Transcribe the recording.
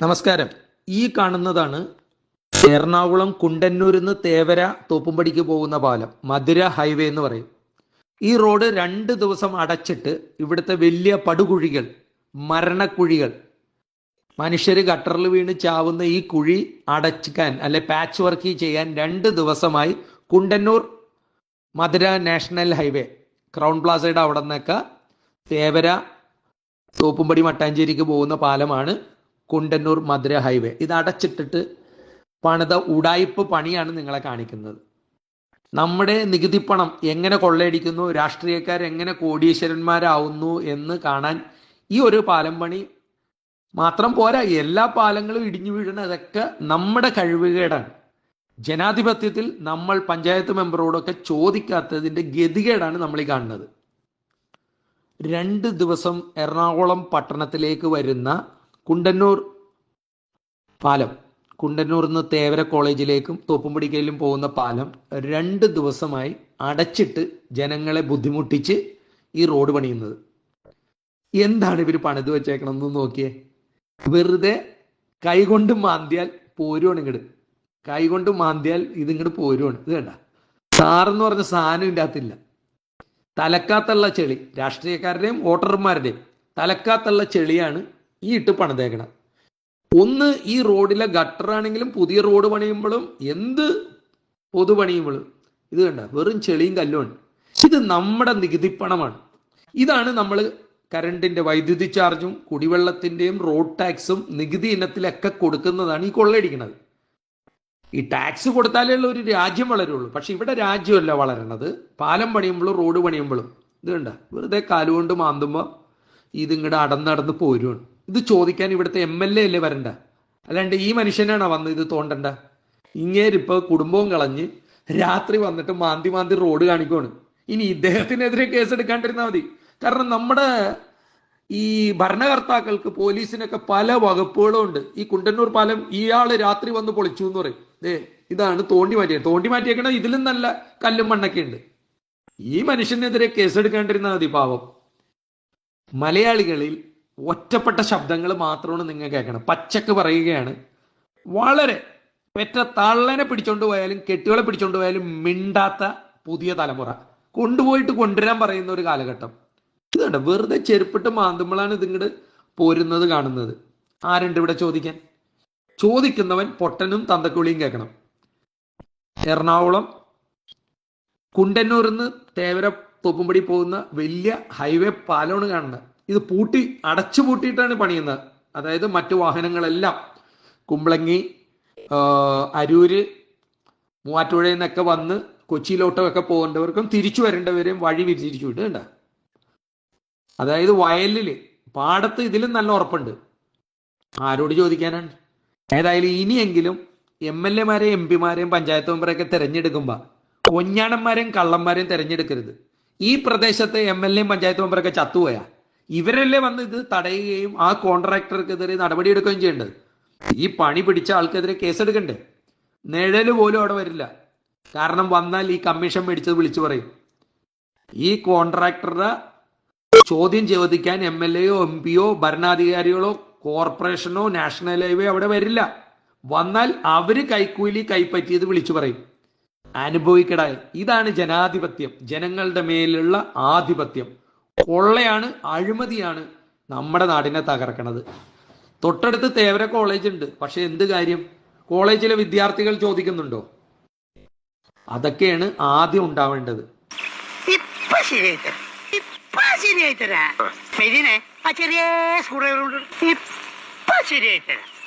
നമസ്കാരം. ഈ കാണുന്നതാണ് എറണാകുളം കുണ്ടന്നൂരിൽ നിന്ന് തേവര തോപ്പുംപടിക്ക് പോകുന്ന പാലം മധുര ഹൈവേ എന്ന് പറയും. ഈ റോഡ് രണ്ട് ദിവസം അടച്ചിട്ട് ഇവിടുത്തെ വലിയ പടുകുഴികൾ മരണക്കുഴികൾ മനുഷ്യർ ഗട്ടറിൽ വീണ് ചാവുന്ന ഈ കുഴി അടച്ചിക്കാൻ അല്ലെ പാച്ച് വർക്ക് ചെയ്യാൻ രണ്ട് ദിവസമായി Kundannoor Madurai national highway Crowne പ്ലാസയുടെ അവിടെ നിന്നൊക്കെ തേവര തോപ്പുംപടി മട്ടാഞ്ചേരിക്ക് പോകുന്ന പാലമാണ്. കുണ്ടന്നൂർ മധുര ഹൈവേ. ഇത് അടച്ചിട്ടിട്ട് പണിത ഉടായ്പ പണിയാണ് നിങ്ങളെ കാണിക്കുന്നത്. നമ്മുടെ നികുതി പണം എങ്ങനെ കൊള്ളയടിക്കുന്നു രാഷ്ട്രീയക്കാർ എങ്ങനെ കോടീശ്വരന്മാരാവുന്നു എന്ന് കാണാൻ ഈ ഒരു പാലം പണി മാത്രം പോരാ. എല്ലാ പാലങ്ങളും ഇടിഞ്ഞു വീഴുന്നതൊക്കെ നമ്മുടെ കഴിവുകേടാണ്. ജനാധിപത്യത്തിൽ നമ്മൾ പഞ്ചായത്ത് മെമ്പറോടൊക്കെ ചോദിക്കാത്തതിന്റെ ഗതികേടാണ് നമ്മൾ ഈ കാണുന്നത്. രണ്ട് ദിവസം എറണാകുളം പട്ടണത്തിലേക്ക് വരുന്ന കുണ്ടന്നൂർ പാലം. കുണ്ടന്നൂർ നിന്ന് തേവര കോളേജിലേക്കും തോപ്പുംപടിക്കയിലും പോകുന്ന പാലം രണ്ട് ദിവസമായി അടച്ചിട്ട് ജനങ്ങളെ ബുദ്ധിമുട്ടിച്ച് ഈ റോഡ് പണിയുന്നത്. എന്താണ് ഇവർ പണിത് വെച്ചേക്കണം എന്ന് നോക്കിയേ. വെറുതെ കൈകൊണ്ട് മാന്തിയാൽ പോരുവാണ് ഇങ്ങോട്ട് കൈകൊണ്ട് മാന്തിയാൽ ഇത് ഇങ്ങോട്ട് പോരുവാണ്. ഇത് കണ്ട. സാറെന്ന് പറഞ്ഞ സാധനം ഇല്ലാത്തില്ല തലക്കാത്തുള്ള ചെളി. രാഷ്ട്രീയക്കാരുടെയും വോട്ടർമാരുടെയും തലക്കാത്തുള്ള ചെളിയാണ് ഈ ഇട്ട് പണിതേക്കണം ഒന്ന് ഈ റോഡിലെ ഗട്ടറാണെങ്കിലും പുതിയ റോഡ് പണിയുമ്പോഴും എന്ത് പൊതു പണിയുമ്പോഴും ഇത് കണ്ട? വെറും ചെളിയും കല്ലുമാണ് ഇത് നമ്മുടെ നികുതിപ്പണമാണ് ഇതാണ് നമ്മൾ കരണ്ടിന്റെ വൈദ്യുതി ചാർജും കുടിവെള്ളത്തിന്റെയും റോഡ് ടാക്സും നികുതി ഇനത്തിലൊക്കെ കൊടുക്കുന്നതാണ് ഈ കൊള്ളയടിക്കുന്നത് ഈ ടാക്സ് കൊടുത്താലേ ഉള്ള ഒരു രാജ്യം വളരുള്ളൂ. പക്ഷെ ഇവിടെ രാജ്യമല്ല വളരണത്. പാലം പണിയുമ്പോഴും റോഡ് പണിയുമ്പോഴും. ഇത് കണ്ട? വെറുതെ കാലുകൊണ്ട് മാന്തുമ്പോൾ ഇതിങ്ങടെ അടന്നടന്ന് പോരുവാണ്. ഇത് ചോദിക്കാൻ ഇവിടുത്തെ എം എൽ എ അല്ലേ വരണ്ട? അല്ലാണ്ട് ഈ മനുഷ്യനാണോ വന്ന് ഇത് തോണ്ടണ്ട? ഇങ്ങേരിപ്പോ കുടുംബവും കളഞ്ഞ് രാത്രി വന്നിട്ട് മാന്തി മാന്തി റോഡ് കാണിക്കുവാണ്. ഇനി ഇദ്ദേഹത്തിനെതിരെ കേസ് എടുക്കാണ്ടിരുന്നാൽ മതി. കാരണം നമ്മുടെ ഈ ഭരണകർത്താക്കൾക്ക് പോലീസിനൊക്കെ പല വകുപ്പുകളും ഉണ്ട് ഈ കുണ്ടന്നൂർ പാലം ഇയാൾ രാത്രി വന്ന് പൊളിച്ചു എന്ന് പറയും. ദേ ഇതാണ് തോണ്ടി മാറ്റിയത് തോണ്ടി മാറ്റിയേക്കണ ഇതിലും നല്ല കല്ലും മണ്ണൊക്കെ ഉണ്ട്. ഈ മനുഷ്യനെതിരെ കേസെടുക്കാണ്ടിരുന്നാൽ മതി പാവം. മലയാളികളിൽ ഒറ്റപ്പെട്ട ശബ്ദങ്ങൾ മാത്രമാണ് നിങ്ങൾ കേൾക്കണം പച്ചക്ക് പറയുകയാണ്. വളരെ പെറ്റ തള്ളനെ പിടിച്ചോണ്ട് പോയാലും കെട്ടുകളെ പിടിച്ചോണ്ട് പോയാലും മിണ്ടാത്ത പുതിയ തലമുറ. കൊണ്ടുപോയിട്ട് കൊണ്ടുവരാൻ പറയുന്ന ഒരു കാലഘട്ടം. ഇതുണ്ട് വെറുതെ ചെരുപ്പിട്ട് മാന്തുമ്പോഴാണ് ഇതിങ്ങോട്ട് പോരുന്നത് കാണുന്നത്. ആരുണ്ട് ഇവിടെ ചോദിക്കാൻ? ചോദിക്കുന്നവൻ പൊട്ടനും തന്തക്കുളിയും കേൾക്കണം. എറണാകുളം കുണ്ടന്നൂരിൽ നിന്ന് തേവര തോപ്പുംപടി പോകുന്ന വലിയ ഹൈവേ പാലമാണ് കാണുന്നത്. ഇത് പൂട്ടി അടച്ചു പൂട്ടിയിട്ടാണ് പണിയുന്നത്. അതായത് മറ്റു വാഹനങ്ങളെല്ലാം. കുമ്പളങ്ങി അരൂര് മൂവാറ്റുപുഴയിൽ നിന്നൊക്കെ വന്ന് കൊച്ചിയിലോട്ടൊക്കെ പോകേണ്ടവർക്കും തിരിച്ചു വരേണ്ടവരെയും വഴി വിരിച്ചിരിച്ചു വിട്ടുണ്ട അതായത് വയലിൽ പാടത്ത് ഇതിലും നല്ല ഉറപ്പുണ്ട്. ആരോട് ചോദിക്കാനാണ്? ഏതായാലും ഇനിയെങ്കിലും എം എൽ എമാരെയും എം പിമാരെയും പഞ്ചായത്ത് മെമ്പറെയൊക്കെ തിരഞ്ഞെടുക്കുമ്പോൾ ഒഞ്ഞാണന്മാരെയും കള്ളന്മാരെയും തിരഞ്ഞെടുക്കരുത്. ഈ പ്രദേശത്തെ എം എൽ എയും പഞ്ചായത്ത് മെമ്പറൊക്കെ ചത്തുപോയാ? ഇവരല്ലേ വന്ന് ഇത് തടയുകയും ആ കോൺട്രാക്ടർക്കെതിരെ നടപടിയെടുക്കുകയും ചെയ്യേണ്ടത്? ഈ പണി പിടിച്ച ആൾക്കെതിരെ കേസെടുക്കണ്ടേ? നിഴൽ പോലും അവിടെ വരില്ല. കാരണം വന്നാൽ ഈ കമ്മീഷൻ മേടിച്ചത് വിളിച്ചു പറയും. ഈ കോൺട്രാക്ടറുടെ ചോദ്യം ചോദിക്കാൻ എം എൽ എയോ എം പിയോ ഭരണാധികാരികളോ കോർപ്പറേഷനോ നാഷണൽ ഹൈവേ അവിടെ വരില്ല. വന്നാൽ അവർ കൈക്കൂലി കൈപ്പറ്റിയത് വിളിച്ചു പറയും. അനുഭവിക്കടായ ഇതാണ് ജനാധിപത്യം. ജനങ്ങളുടെ മേലുള്ള ആധിപത്യം. കൊള്ളയാണ് അഴിമതിയാണ് നമ്മുടെ നാടിനെ തകർക്കണത്. തൊട്ടടുത്ത് തേവര കോളേജ് ഉണ്ട്. പക്ഷെ എന്ത് കാര്യം? കോളേജിലെ വിദ്യാർത്ഥികൾ ചോദിക്കുന്നുണ്ടോ? അതൊക്കെയാണ് ആദ്യം ഉണ്ടാവേണ്ടത്. ശരിയായി തരാം ആ. ചെറിയ സ്കൂളുകളുണ്ട്. ഇപ്പൊ ശരിയായി തരാം